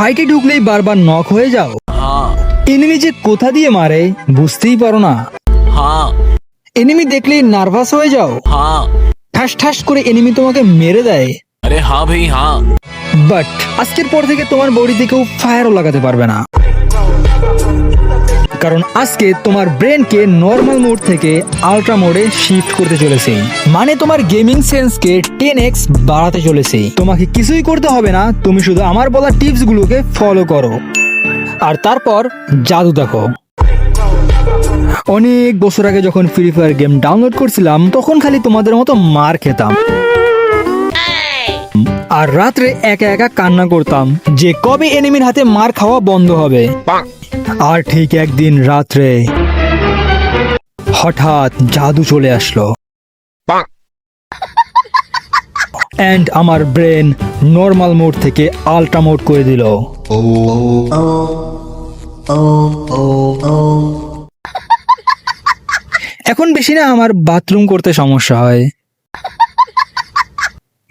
ফাইটে ঢুকলেই বারবার নক হয়ে যাও। এনিমি যে কোথা দিয়ে মারে বুঝতেই পারো না। এনিমি দেখলেই নার্ভাস হয়ে যাও। ঠাস ঠাস করে এনিমি তোমাকে মেরে দেয়। আরে হা ভাই হ্যাঁ। বাট আজকের পর থেকে তোমার বডি থেকেও ফায়ারও লাগাতে পারবে না। কারণ আজকে তোমার ব্রেনকে নর্মাল মোড থেকে আলট্রা মোডে শিফট করতে চলেছে। মানে তোমার গেমিং সেন্সকে টেন এক্স বাড়াতে চলেছে। তোমাকে কিছুই করতে হবে না, তুমি শুধু আমার বলা টিপস গুলোকে ফলো করো। আর তারপর জাদু দেখো। অনেক বছর আগে যখন ফ্রি ফায়ার গেম ডাউনলোড করছিলাম, তখন খালি তোমাদের মতো মার খেতাম। আর রাত্রে একা একা কান্না করতাম যে কবে এনিমির হাতে মার খাওয়া বন্ধ হবে। আর ঠিক একদিন রাত্রে হঠাৎ জাদু চলে আসলো। অ্যান্ড আমার ব্রেন নর্মাল মোড থেকে আল্ট্রা মোড করে দিল। এখন বেশি না আমার বাথরুম করতে সমস্যা হয়।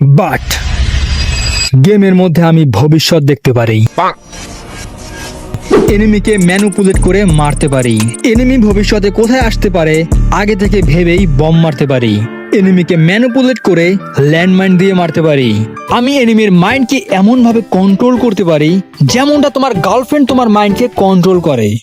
বাট গেমের মধ্যে আমি ভবিষ্যৎ দেখতে পারি। এনিমিকে ম্যানুপুলেট করে মারতে পারি। এনিমি ভবিষ্যতে কোথায় আসতে পারে, আগে থেকে ভেবেই বম মারতে পারি। এনিমিকে ম্যানুপুলেট করে ল্যান্ডমাইন দিয়ে মারতে পারি। আমি এনিমির মাইন্ডকে এমন ভাবে কন্ট্রোল করতে পারি, যেমনটা তোমার গার্লফ্রেন্ড তোমার মাইন্ডকে কন্ট্রোল করে।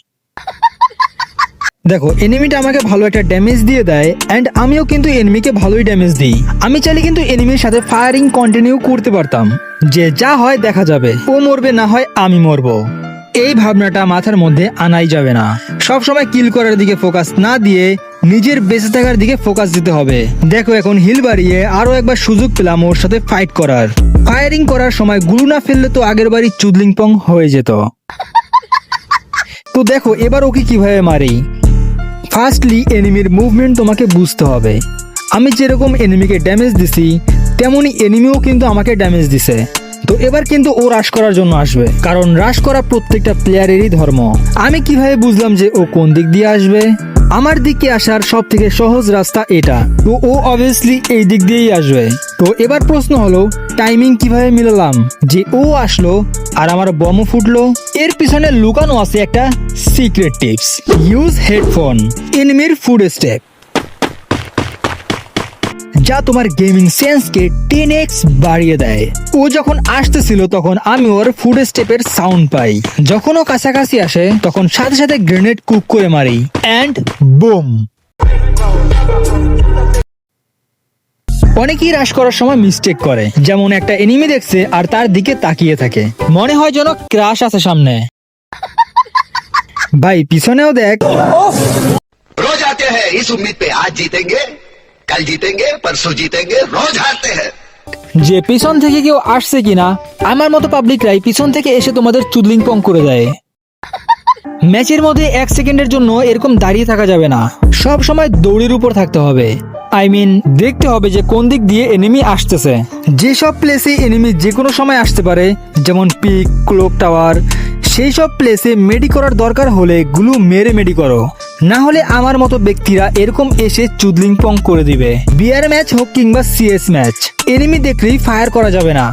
দেখো এনিমিটা আমাকে ভালো একটা ড্যামেজ দিয়ে দেয় অ্যান্ড আমিও কিন্তু এনিমিকে ভালোই ড্যামেজ দিই। আমি চাইলে কিন্তু এনিমির সাথে ফায়ারিং কন্টিনিউ করতে পারতাম। যে যা হয় দেখা যাবে, ও মরবে, না হয় আমি মরবো। এই ভাবনাটা মাথার মধ্যে আনাই যাবে না। সব সময় কিল করার দিকে ফোকাস না দিয়ে নিজের বেঁচে থাকার দিকে ফোকাস দিতে হবে। দেখো এখন হিল বাড়িয়ে আরও একবার সুযোগ পেলাম ওর সাথে ফাইট করার। ফায়ারিং করার সময় গুরু না ফেললে তো আগের বাড়ি চুদলিং পং হয়ে যেত। তো দেখো এবার ওকে কীভাবে মারি। ফার্স্টলি এনিমির মুভমেন্ট তোমাকে বুঝতে হবে। আমি যেরকম এনিমিকে ড্যামেজ দিছি, তেমনি এনিমিও কিন্তু আমাকে ড্যামেজ দিছে। তো এবার কিন্তু ও রাশ করার জন্য আসবে, কারণ রাশ করা প্রত্যেকটা প্লেয়ারেরই ধর্ম। আমি কীভাবে বুঝলাম যে ও কোন দিক দিয়ে আসবে? আমার দিকে আসার সব থেকে সহজ রাস্তা এটা। তো ও অবভিয়াসলি এই দিক দিয়েই আসবে। তো এবার প্রশ্ন হলো টাইমিং কীভাবে মিলালাম? যে ও আসলো আর আমার বমও ফুটলো, এর পিছনে লুকানো আছে একটা সিক্রেট টিপস ইউজ হেডফোন এনিমির ফুড স্টেপ যা তোমার গেমিং সেন্সকে টেন এক্স বাড়িয়ে দেয়। ও যখন আসতেছিল তখন আমি ওর ফুড স্টেপের সাউন্ড পাই। যখন ও কাছাকাছি আসে, তখন সাথে সাথে গ্রেনেড কুক করে মারি। অ্যান্ড বোম অনেকেই রাশ করার সময় মিস্টেক করে। যেমন একটা এনিমি দেখছে আর তার দিকে তাকিয়ে থাকে। মনে হয় যেন ক্রাশ আছে সামনে। ভাই, পিছনেও দেখ। রোজ আতে হ্যাঁ ইস পে আজ জিতেঙ্গে। কাল জিতেঙ্গে পরশু জিতেঙ্গে রোজ হারতে হ্যাঁ যে পিছন থেকে কেউ আসছে কিনা, আমার মতো পাবলিকরাই পিছন থেকে এসে তোমাদের চুদলিং পং করে দেয়। ম্যাচের মধ্যে এক সেকেন্ডের জন্য এরকম দাঁড়িয়ে থাকা যাবে না। সব সময় দৌড়ের উপর থাকতে হবে। আই মিন দেখতে হবে যে কোন দিক দিয়ে এনিমি আসতেছে। যেসব প্লেসে এনিমি যে কোনো সময় আসতে পারে, যেমন পিক ক্লোক টাওয়ার সেই সব প্লেসে মেডি করার দরকার হলে গুলো মেরে মেডি করো। না হলে আমার মতো ব্যক্তিরা এরকম এসে চুদলিং পং করে দিবে। বিয়ার ম্যাচ হোক কিংবা সিএস ম্যাচ এনিমি দেখলেই ফায়ার করা যাবে না।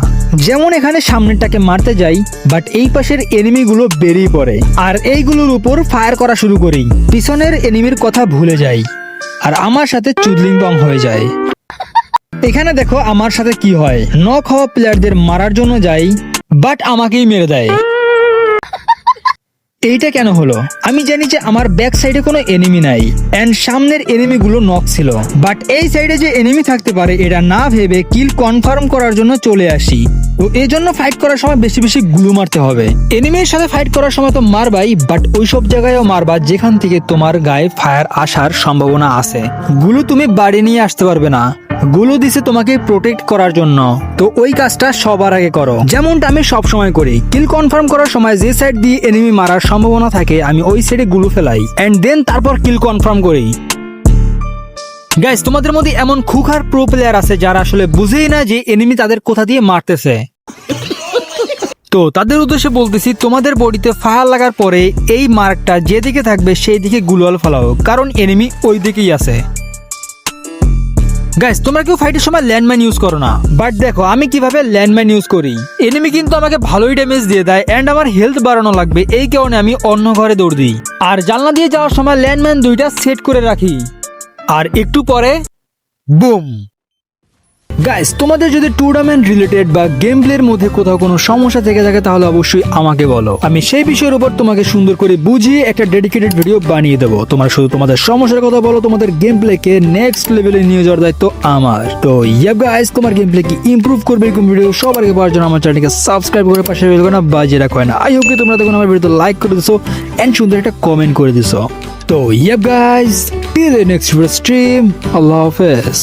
যেমন এখানে সামনেরটাকে মারতে যাই বাট এই পাশের এনিমিগুলো বেরিয়ে পড়ে। আর এইগুলোর উপর ফায়ার করা শুরু করি। পিছনের এনিমির কথা ভুলে যাই, আর আমার সাথে চুদলিং পং হয়ে যায়। এখানে দেখো আমার সাথে কি হয়। নক হওয়া প্লেয়ারদের মারার জন্য যাই বাট আমাকেই মেরে দেয়। এইটা কেন হলো? আমি জানি যে আমার ব্যাক সাইডে কোনো এনিমি নাই এন্ড সামনের এনিমি গুলো নক ছিল বাট এই সাইডে যে এনিমি থাকতে পারে, এটা না ভেবে কিল কনফার্ম করার জন্য চলে আসি। তো এই জন্য ফাইট করার সময় বেশি বেশি গুলো মারতে হবে। এনিমির সাথে ফাইট করার সময় তো মারবাই বাট ওই সব জায়গায়ও মারবা যেখান থেকে তোমার গায়ে ফায়ার আসার সম্ভাবনা আছে। গুলো তুমি বাড়ি নিয়ে আসতে পারবে না। গুলো দিছে তোমাকে প্রোটেক্ট করার জন্য। তো ওই কাজটা সবার আগে করো। যেমনটা আমি সব সময় করি। কিল কনফার্ম করার সময় যে সাইড দিয়ে এনিমি মারার সম্ভাবনা থাকে, আমি ওই সাইডে গুলো ফেলাই। এন্ড দেন তারপর কিল কনফার্ম করি। গাইস তোমাদের মধ্যে এমন খুখার প্রো প্লেয়ার আছে যারা আসলে বুঝেই না যে এনিমি তাদের কোথা দিয়ে মারতেছে। তো তাদের উদ্দেশ্যে বলতেছি, তোমাদের বডিতে ফায়ার লাগার পরে এই মার্কটা যেদিকে থাকবে সেই দিকে গুলোয়াল ফেলাও। কারণ এনিমি ওই দিকেই আছে। গাইস তোমরা কেউ ফাইটের সময় ল্যান্ডম্যান ইউজ করো না। বাট দেখো, আমি কীভাবে ল্যান্ডম্যান ইউজ করি? এনিমি কিন্তু আমাকে ভালোই ড্যামেজ দিয়ে দেয় এন্ড আমার হেলথ বাড়ানো লাগবে, এই কারণে আমি অন্য ঘরে দৌড় দিই। আর জানলা দিয়ে যাওয়ার সময় ল্যান্ডম্যান দুইটা সেট করে রাখি। আর একটু পরে বুম গাইস তোমাদের যদি টুর্নামেন্ট রিলেটেড বা গেম প্লের মধ্যে কোথাও কোনো সমস্যা থেকে থাকে, তাহলে অবশ্যই আমাকে বলো। আমি সেই বিষয়ের উপর তোমাকে সুন্দর করে বুঝিয়ে একটা ডেডিকেটেড ভিডিও বানিয়ে দেবো। তোমরা শুধু তোমাদের সমস্যার কথা বলো, তোমাদের গেম প্লেকে নেক্সট লেভেলে নিয়ে যাওয়ার দায়িত্ব আমার। তো ইয়াব গাইস তোমার গেম প্লে কি ইমপ্রুভ করবে এরকম ভিডিও সবার আগে পাওয়ার জন্য আমার চ্যানেলকে সাবস্ক্রাইব করে পাশে বেল না বাজিয়ে রাখো। না আই হোপ তোমরা দেখুন আমার ভিডিও লাইক করে দিছো এন্ড সুন্দর একটা কমেন্ট করে দিছো। তো ইয়াব গাইস টিল নেক্সট স্ট্রিম আল্লাহ হাফেজ।